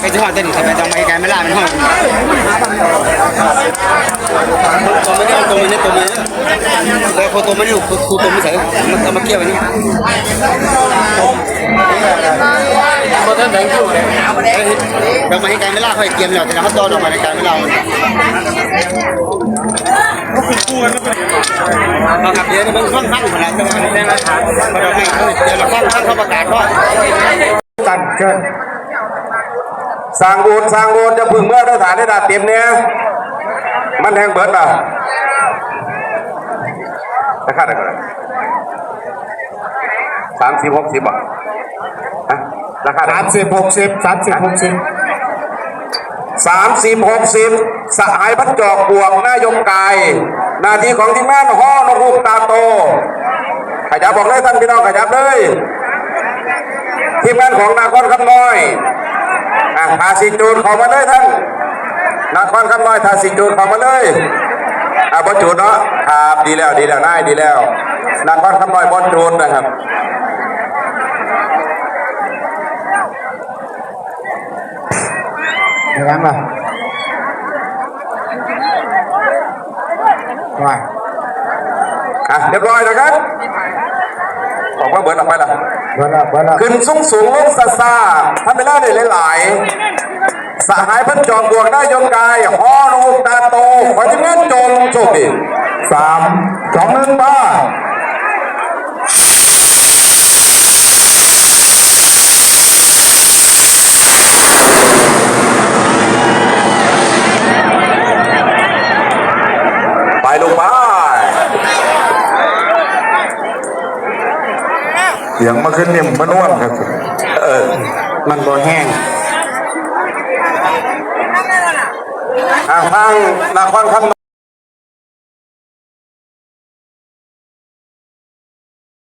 ไปที่ห้องเต้นทำไปจองไปไกลไม่ล่ามันห้องตัวมันเนี่ยตัวมันเนี่ยตัวมันเนี่ยแต่พอตัวมันอยู่ครูตัวมันใส่มันเอามาเกี่ยวอันนี้มาเต้นแดงคิวเลย เรามาให้ไกลไม่ล่าค่อยเกี่ยวเราแต่เขาตัวลงมาในไกลไม่ล่าเราขับเดี๋ยวมันค่อนข้างขนาดนี้เราเราให้เดี๋ยวเราข้างข้างเขาประกาศว่ากันเชิญสร้างโบสถ์สร้างโบสถ์จะพึ่งเมื่อได้ฐานได้ดาเต็มเนี่ยมันแทงเบิร์ดป่ะราคาเท่าไหร่สามสิบหกสิบอ่ฮะราคาสามสิบหกสิบสามสิบหกสิบ สามสิบหกสิบสหายพัดจอกบวกหน้ายกกาย หน้าที่ของทีมงานห่อนกฮูกตาโต ขยับบอกเลยท่านพี่น้องขยับเลย ทีมงานของนาคอนคำน้อยอะทาสิจูนเข้ามาเลยท่านนาคอนคำน้อยทาสิจูนเข้ามาเลยอะบอลจูนเนาะครับดีแล้วดีแล้วนายดีแล้วนาคอนคำน้อยบอลจูนนะครับ เดี๋ ยวกันป่ะว่าอะเรียบร้อยนะครับออกมาเบิดออกไปละเบอร์ละเบอร์ละขึ้นสูงสูงลงซาซาทำไปแล้วได้หลายๆสหายพันจอมบวกได้ยงกายฮอนูกตาโตขอที่แม่นจงโชคดีสามสองหนึ่งบ้า ไปลงไป เสียงมาขึ้นเนี่ยมันนวลครับ เออ มันบ่แห้งอะทางนครคำ